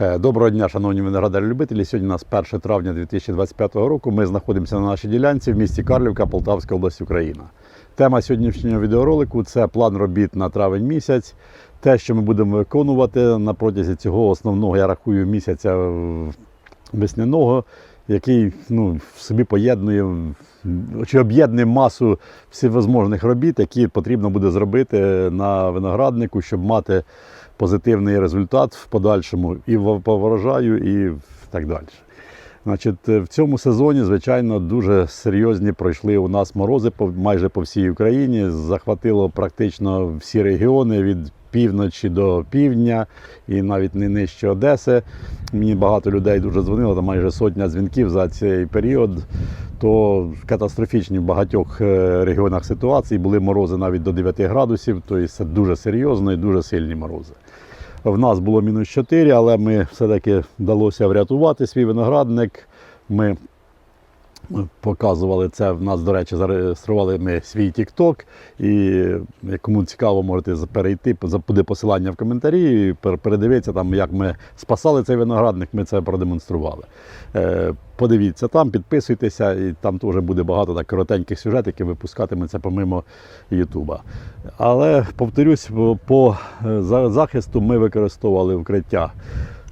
Е, Доброго дня, шановні виноградарі-любителі. Сьогодні у нас 1 травня 2025 року. Ми знаходимося на нашій ділянці в місті Карлівка, Полтавська область, Україна. Тема сьогоднішнього відеоролику це план робіт на травень місяць. Те, що ми будемо виконувати на протязі цього основного, я рахую, місяця е, весняного, який ну, в собі поєднує чи об'єднує масу всевозможних робіт, які потрібно буде зробити на винограднику, щоб мати позитивний результат в подальшому і в- врожаю, і так далі. Значить, е, в цьому сезоні, звичайно, дуже серйозні пройшли у нас морози по, майже по всій Україні. Захватило практично всі регіони від півночі до півдня і навіть не нижче Одеси. Мені багато людей дуже дзвонило, там майже сотня дзвінків за цей період. То катастрофічні в багатьох е, регіонах ситуації були морози навіть до 9 градусів, тобто це дуже серйозно і дуже сильні морози. В нас було мінус 4, але ми все-таки вдалося врятувати свій виноградник. Ми показували це. В нас, до речі, зареєстрували ми свій TikTok. І кому цікаво, можете перейти, буде посилання в коментарі, і пер- передивитися, там, як ми спасали цей виноградник, ми це продемонстрували. Е, Подивіться там, підписуйтеся, і там теж буде багато так коротеньких сюжетів, які випускатиметься помимо Ютуба. Але повторюсь, по- е, за- захисту ми використовували вкриття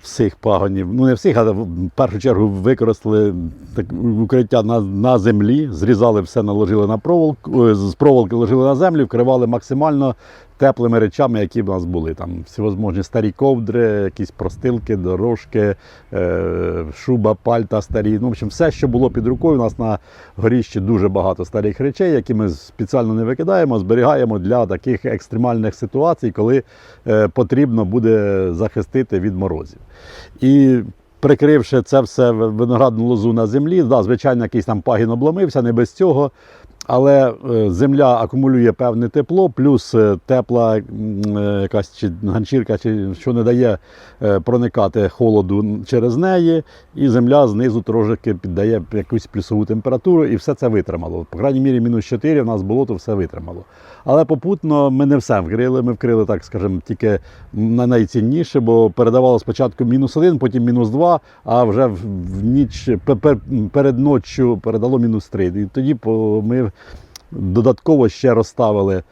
всіх пагонів. Ну не всіх, а в першу чергу використали так, укриття на, на землі, зрізали все, наложили на проволоку, е, з проволоки ложили на землю, вкривали максимально теплими речами, які в нас були. Там всевозможні старі ковдри, якісь простилки, дорожки, е, шуба, пальта старі. Ну, в общем, все, що було під рукою. У нас на горіщі дуже багато старих речей, які ми спеціально не викидаємо, зберігаємо для таких екстремальних ситуацій, коли е, потрібно буде захистити від морозів. І прикривши це все виноградну лозу на землі, да, звичайно, якийсь там пагін обломився, не без цього. Але е, земля акумулює певне тепло, плюс е, тепла е, якась чи ганчірка, чи що не дає проникати холоду через неї, і земля знизу трошки піддає якусь плюсову температуру, і все це витримало. По крайній мірі, мінус 4 в нас було, то все витримало. Але попутно ми не все вкрили. Ми вкрили, так скажемо, тільки на найцінніше, бо передавало спочатку мінус 1, потім мінус 2, а вже в, ніч пе- пе- перед ноччю передало мінус 3. І тоді ми додатково ще розставили.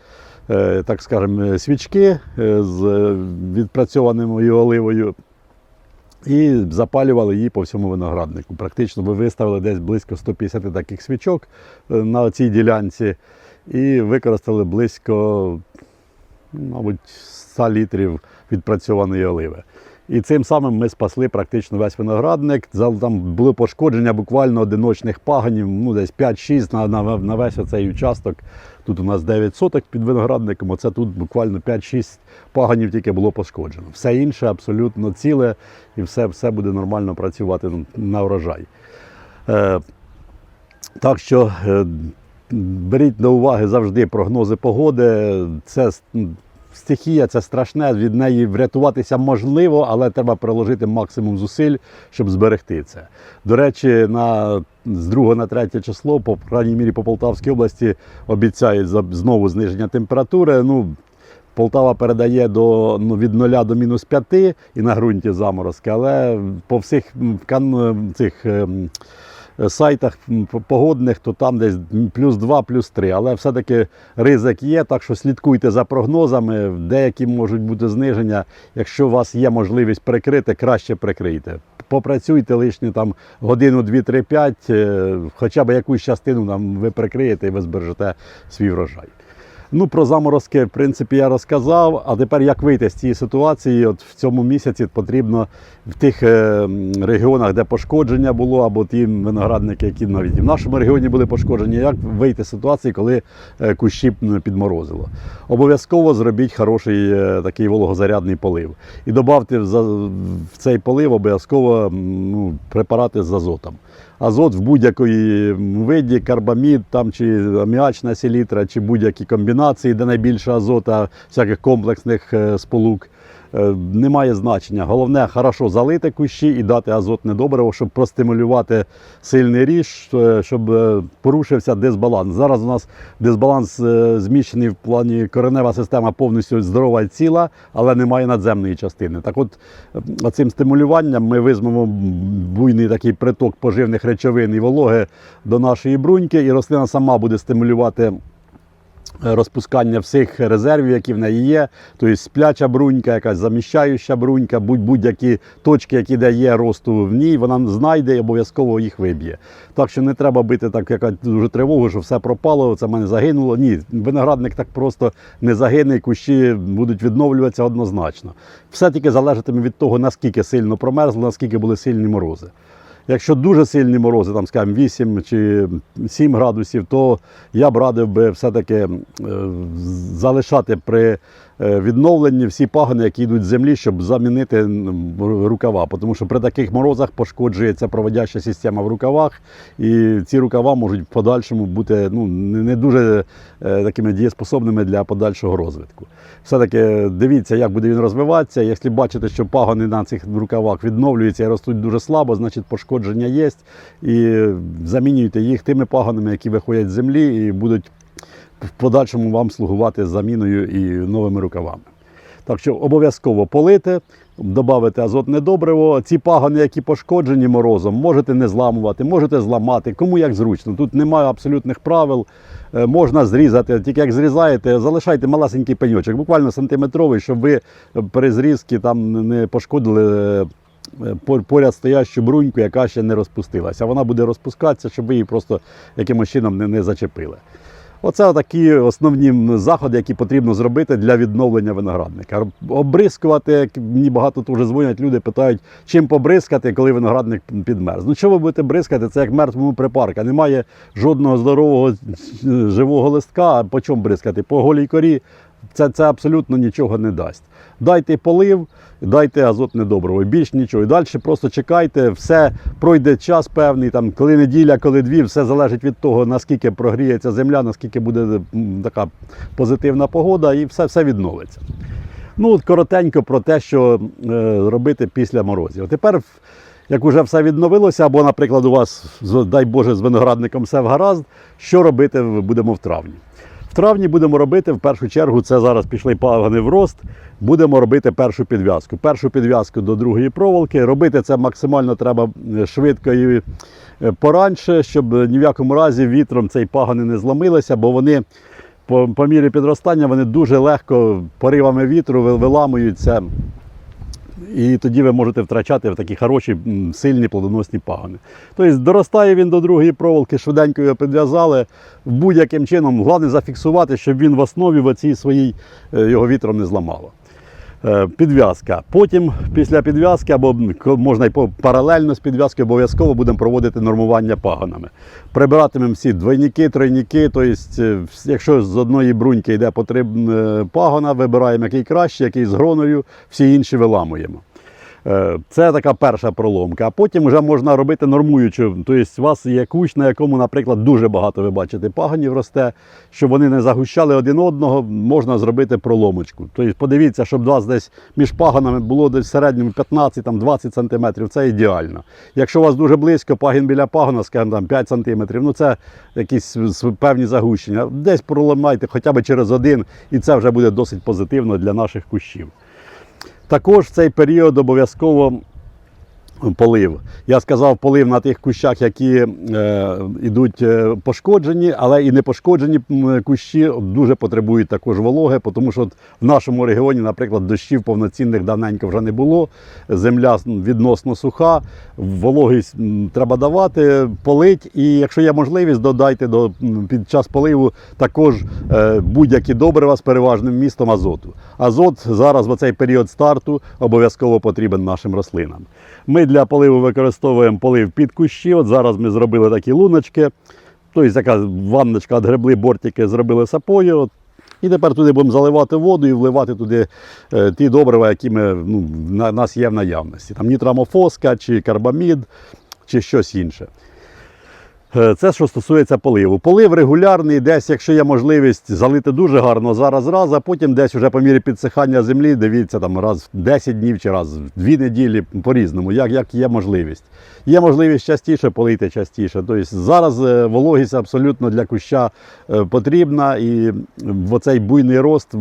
е, Так скажемо, свічки е, з е, відпрацьованою оливою і запалювали її по всьому винограднику. Практично ми виставили десь близько 150 таких свічок е, на цій ділянці і використали близько, мабуть, 100 літрів відпрацьованої оливи. І цим самим ми спасли практично весь виноградник. Там були пошкодження буквально одиночних пагонів, ну десь 5-6 на, на, на весь оцей участок. Тут у нас 9 соток під виноградником, оце тут буквально 5-6 пагонів тільки було пошкоджено. Все інше абсолютно ціле і все, все буде нормально працювати на врожай. Е, так що е, беріть до уваги завжди прогнози погоди. Це стихія, це страшне, від неї врятуватися можливо, але треба приложити максимум зусиль, щоб зберегти це. До речі, на, з 2 на 3 число, по крайній мірі по Полтавській області, обіцяють знову зниження температури. Ну, Полтава передає до, ну, від 0 до мінус 5 і на ґрунті заморозки, але по всіх цих ем, сайтах погодних, то там десь плюс 2, плюс 3. Але все-таки ризик є, так що слідкуйте за прогнозами. Деякі можуть бути зниження. Якщо у вас є можливість прикрити, краще прикрийте. Попрацюйте лишні там годину, 2, 3, 5, е, хоча б якусь частину нам ви прикриєте і ви збережете свій врожай. Ну, про заморозки, в принципі, я розказав. А тепер як вийти з цієї ситуації? От в цьому місяці потрібно в тих е, регіонах, де пошкодження було, або ті виноградники, які навіть в нашому регіоні були пошкоджені, як вийти з ситуації, коли е, кущі підморозило. Обов'язково зробіть хороший е, такий вологозарядний полив. І додавте в, цей полив обов'язково ну, препарати з азотом. Азот в будь-якої виді, карбамід там, чи аміачна селітра, чи будь-які комбінації, де найбільше азота, всяких комплексних е, сполук. Е, немає значення. Головне хорошо залити кущі і дати азотне добриво, щоб простимулювати сильний ріж, е, щоб е, порушився дисбаланс. Зараз у нас дисбаланс зміщений в плані коренева система повністю здорова і ціла, але немає надземної частини. Так от цим стимулюванням ми візьмемо буйний такий приток поживних речовин і вологи до нашої бруньки, і рослина сама буде стимулювати розпускання всіх резервів, які в неї є. Тобто спляча брунька, якась заміщаюча брунька, будь- будь-які точки, які де є росту в ній, вона знайде і обов'язково їх виб'є. Так що не треба бити так, яка дуже тривогу, що все пропало, це в мене загинуло. Ні, виноградник так просто не загине, кущі будуть відновлюватися однозначно. Все тільки залежатиме від того, наскільки сильно промерзло, наскільки були сильні морози. Якщо дуже сильні морози, там скажімо, 8 чи 7 градусів, то я б радив би все-таки е, залишати при е, відновленні всі пагони, які йдуть з землі, щоб замінити рукава. Тому що при таких морозах пошкоджується проводяща система в рукавах, і ці рукава можуть в подальшому бути ну, не дуже е, такими дієспособними для подальшого розвитку. Все-таки дивіться, як буде він розвиватися. Якщо бачите, що пагони на цих рукавах відновлюються і ростуть дуже слабо, значить пошкодження є. І замінюйте їх тими пагонами, які виходять з землі і будуть в подальшому вам слугувати заміною і новими рукавами. Так що обов'язково полити, додати азотне добриво. Ці пагони, які пошкоджені морозом, можете не зламувати, можете зламати, кому як зручно. Тут немає абсолютних правил. Е, Можна зрізати, тільки як зрізаєте, залишайте малесенький пеньочок, буквально сантиметровий, щоб ви при зрізці там не пошкодили е, поряд стоящу бруньку, яка ще не розпустилася. Вона буде розпускатися, щоб ви її просто якимось чином не зачепили. Оце такі основні заходи, які потрібно зробити для відновлення виноградника. Обрискувати, мені багато дуже дзвонять, люди питають, чим побризкати, коли виноградник підмерз. Ну що ви будете бризкати? Це як мертвому припарка. Немає жодного здорового живого листка. По чому бризкати? По голій корі це, це абсолютно нічого не дасть. Дайте полив, дайте азотне добриво, більш нічого. І далі просто чекайте, все пройде час певний, там, коли неділя, коли дві, все залежить від того, наскільки прогріється земля, наскільки буде така позитивна погода, і все, все відновиться. Ну, от коротенько про те, що е, робити після морозів. Тепер, як вже все відновилося, або, наприклад, у вас, дай Боже, з виноградником все в гаразд, що робити будемо в травні? В травні будемо робити в першу чергу, це зараз пішли пагони в рост. Будемо робити першу підв'язку. Першу підв'язку до другої проволоки. Робити це максимально треба е, швидко і е, поранше, щоб ні в якому разі вітром цей пагони не зламилися, бо вони по, по мірі підростання вони дуже легко поривами вітру виламуються. І тоді ви можете втрачати такі хороші, сильні плодоносні пагони. Тобто доростає він до другої проволоки, швиденько його підв'язали. Будь-яким чином, головне зафіксувати, щоб він в основі в оцій своїй е, його вітром не зламало. Е, Підв'язка. Потім, після підв'язки, або можна й паралельно з підв'язкою, обов'язково будемо проводити нормування пагонами. Прибиратимемо всі двойники, тройники. Тобто, якщо з одної бруньки йде по три м, е, пагона, вибираємо який краще, який з гроною, всі інші виламуємо. Е, Це така перша проломка. А потім вже можна робити нормуючу. Тобто у вас є кущ, на якому, наприклад, дуже багато ви бачите пагонів росте, щоб вони не загущали один одного, можна зробити проломочку. Тобто подивіться, щоб у вас десь між пагонами було десь в середньому 15-20 см, це ідеально. Якщо у вас дуже близько, пагін біля пагона, скажімо, там 5 см, ну це якісь певні загущення. Десь проламайте хоча б через один, і це вже буде досить позитивно для наших кущів. Також в цей період обов'язково полив. Я сказав полив на тих кущах, які е, йдуть е, пошкоджені, але і не пошкоджені кущі дуже потребують також вологи, тому що от в нашому регіоні, наприклад, дощів повноцінних давненько вже не було. Земля відносно суха, вологість треба давати, полить. І якщо є можливість, додайте до під час поливу також е, будь-які добрива з переважним містом азоту. Азот зараз в цей період старту обов'язково потрібен нашим рослинам. Ми для поливу використовуємо полив під кущі. От зараз ми зробили такі луночки. Тобто така ванночка відгребли, бортики зробили сапою. От. І тепер туди будемо заливати воду і вливати туди е, ті добрива, які ми, ну, на нас є в наявності. Там нітрамофоска чи карбамід, чи щось інше. Е, Це що стосується поливу. Полив регулярний, десь, якщо є можливість залити дуже гарно зараз раз, а потім десь вже по мірі підсихання землі, дивіться там раз в 10 днів чи раз в 2 неділі по-різному, як, як є можливість. Є можливість частіше полити частіше. Тобто зараз е, вологість абсолютно для куща е, потрібна, і в оцей буйний рост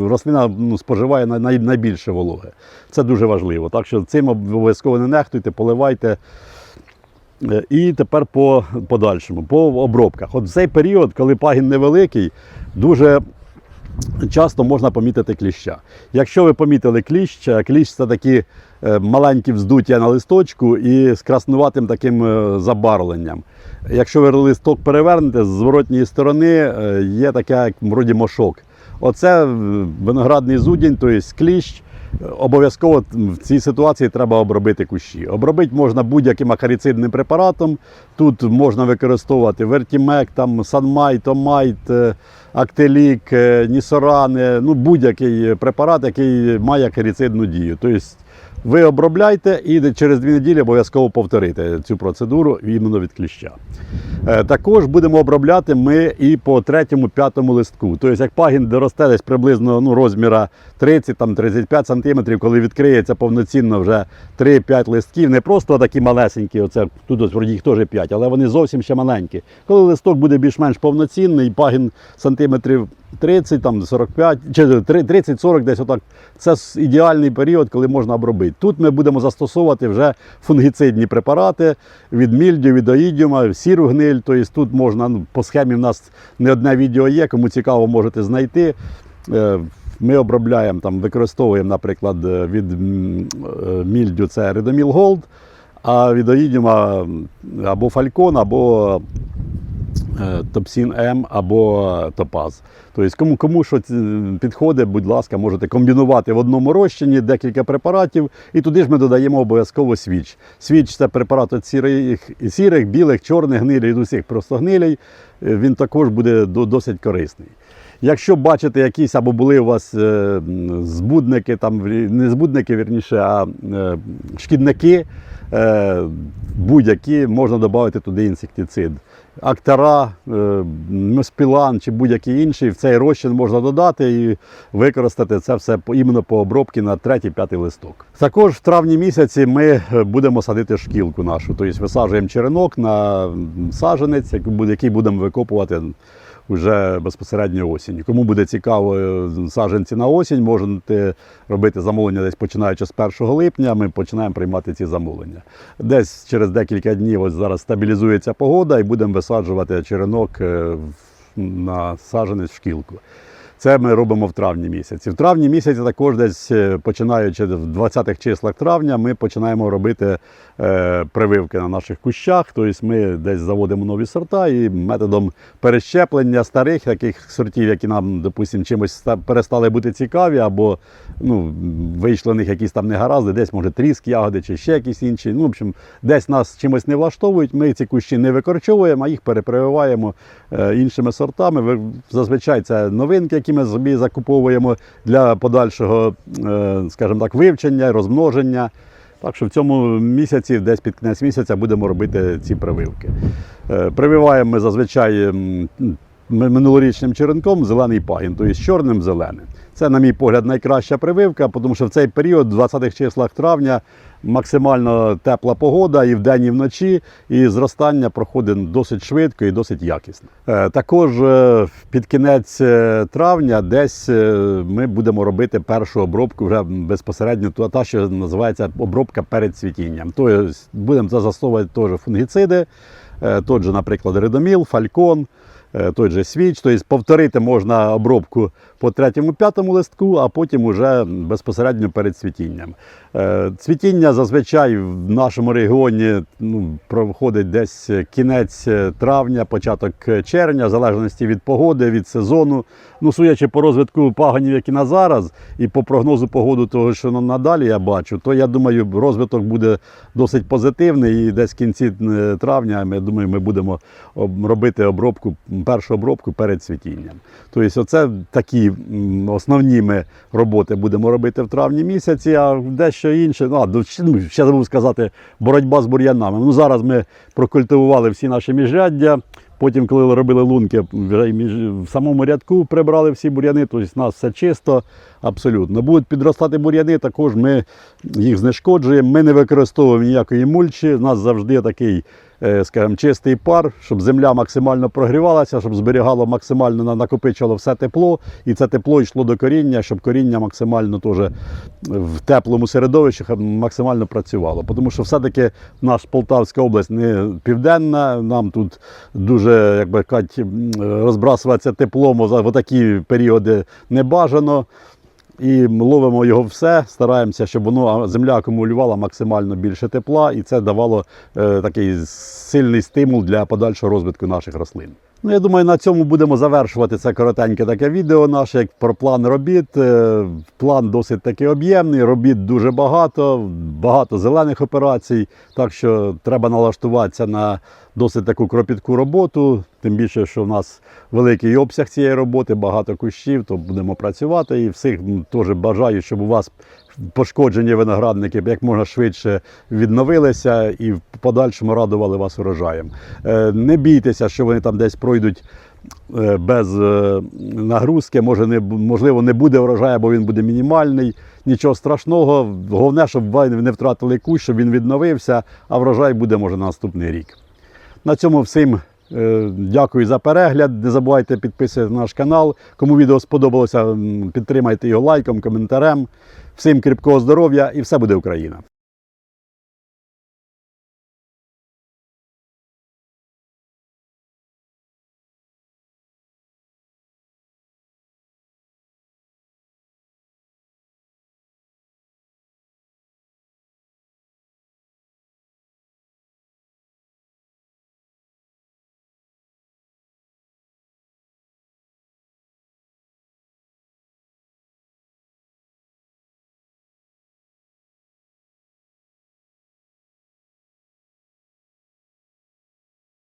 рослина ну, споживає най- най- найбільше вологи. Це дуже важливо. Так що цим обов'язково не нехтуйте, поливайте. Е, І тепер по подальшому, по обробках. От в цей період, коли пагін невеликий, дуже часто можна помітити кліща. Якщо ви помітили кліщ, кліщ це такі е, маленькі вздуття на листочку і з краснуватим таким е, забарвленням. Якщо ви листок перевернете, з зворотньої сторони є таке, як вроді мошок. Оце виноградний зудінь, тобто кліщ. Обов'язково в цій ситуації треба обробити кущі. Обробити можна будь-яким акарицидним препаратом. Тут можна використовувати вертімек, там санмай, томайт, актелік, нісорани, ну будь-який препарат, який має акарицидну дію. Тобто ви обробляйте і через дві неділі обов'язково повторите цю процедуру іменно від кліща. Е, Також будемо обробляти ми і по третьому, п'ятому листку. Тобто, як пагін доросте десь приблизно ну, розміра 30-35 см, коли відкриється повноцінно вже 3-5 листків, не просто такі малесенькі, оце тут їх теж 5, але вони зовсім ще маленькі. Коли листок буде більш-менш повноцінний, пагін сантиметрів 30, там 45, чи 30-40 десь отак. Це ідеальний період, коли можна обробити. Тут ми будемо застосовувати вже фунгіцидні препарати від мільдю, від оїдіума, сіру гниль. Тобто тут можна, ну, по схемі в нас не одне відео є, кому цікаво, можете знайти. Е, Ми обробляємо, там, використовуємо, наприклад, е, від е, мільдю це Редоміл Голд, а від оїдіума або Фалькон, або Топсін М або Топаз. Тобто, кому, кому що підходить, будь ласка, можете комбінувати в одному розчині декілька препаратів, і туди ж ми додаємо обов'язково свіч. Свіч це препарат від сірих, сірих білих, чорних гнилей, від усіх просто гнилей. Е, Він також буде досить корисний. Якщо бачите якісь або були у вас е, збудники, там не збудники, вірніше, а е, шкідники, е, будь-які, можна додати туди інсектицид. Актара, спілан чи будь-який інший, в цей розчин можна додати і використати це все іменно по обробці на третій-п'ятий листок. Також в травні місяці ми е, будемо садити шкілку нашу, тобто висаджуємо черенок на буде- який будемо викопувати вже безпосередньо осінь. Кому буде цікаво е, саджанці на осінь, можете робити замовлення десь починаючи з 1 липня. Ми починаємо приймати ці замовлення. Десь через декілька днів ось зараз стабілізується погода і будемо висаджувати черенок е, на саджанець в шкілку. Це ми робимо в травні місяці. В травні місяці також десь е, починаючи в 20-х числах травня, ми починаємо робити е, прививки на наших кущах. Тобто ми десь заводимо нові сорта і методом перещеплення старих таких сортів, які нам, допустимо, чимось перестали бути цікаві, або ну, вийшли в них якісь там негаразди, десь може тріск, ягоди чи ще якісь інші. Ну, в общем, десь нас чимось не влаштовують. Ми ці кущі не викорчовуємо, а їх перепрививаємо е, іншими сортами. Зазвичай це новинки, які ми собі закуповуємо для подальшого, е, скажімо так, вивчення, розмноження. Так що в цьому місяці, десь під кінець місяця, будемо робити ці прививки. Е, Прививаємо ми зазвичай минулорічним черенком зелений пагін, тобто з чорним зеленим. Це, на мій погляд, найкраща прививка, тому що в цей період, в 20-х числах травня, максимально тепла погода і вдень, і вночі, і зростання проходить досить швидко і досить якісно. Е, Також е, під кінець е, травня десь ми будемо робити першу обробку вже безпосередньо та- що називається обробка перед цвітінням. Тобто будемо застосовувати теж фунгіциди, той же, наприклад, редоміл, фалькон. Той же свіч, тобто повторити можна обробку по третьому, п'ятому листку, а потім уже безпосередньо перед цвітінням. Е, Цвітіння зазвичай в нашому регіоні ну, проходить десь кінець травня, початок червня, в залежності від погоди, від сезону. Ну, судячи по розвитку паганів, які на зараз, і по прогнозу погоди, того, що надалі я бачу, то я думаю, розвиток буде досить позитивний. І десь в кінці е, травня, я думаю, ми будемо робити обробку першу обробку перед цвітінням. Тобто, оце такі основні ми роботи будемо робити в травні місяці, а дещо інше. Ну, а, ну, ще забув сказати, боротьба з бур'янами. Ну, зараз ми прокультивували всі наші міжряддя. Потім, коли робили лунки, в самому рядку прибрали всі бур'яни, тобто у нас все чисто, абсолютно. Будуть підростати бур'яни, також ми їх знешкоджуємо. Ми не використовуємо ніякої мульчі. У нас завжди такий, е, скажімо, чистий пар, щоб земля максимально прогрівалася, щоб зберігало максимально на- накопичувало все тепло, і це тепло йшло до коріння, щоб коріння максимально теж в теплому середовищі максимально працювало. Тому що все-таки наша Полтавська область не південна, нам тут дуже, як би розбрасуватися теплом в такі періоди не бажано. І ловимо його все, стараємося, щоб воно земля акумулювала максимально більше тепла, і це давало е, такий сильний стимул для подальшого розвитку наших рослин. Ну, я думаю, на цьому будемо завершувати це коротеньке таке відео наше як про план робіт. Е, План досить таки об'ємний, робіт дуже багато, багато зелених операцій. Так що треба налаштуватися на досить таку кропітку роботу. Тим більше, що в нас великий обсяг цієї роботи, багато кущів, то будемо працювати. І всіх теж бажаю, щоб у вас пошкоджені виноградники як можна швидше відновилися і в подальшому радували вас урожаєм. Е, Не бійтеся, що вони там десь пройдуть. е, Без е, нагрузки, може, не, можливо, не буде врожаю, бо він буде мінімальний. Нічого страшного. Головне, щоб ви не втратили кущ, щоб він відновився, а врожай буде може на наступний рік. На цьому всім дякую за перегляд. Не забувайте підписувати на наш канал. Кому відео сподобалося, підтримайте його лайком, коментарем. Всім кріпкого здоров'я і все буде Україна!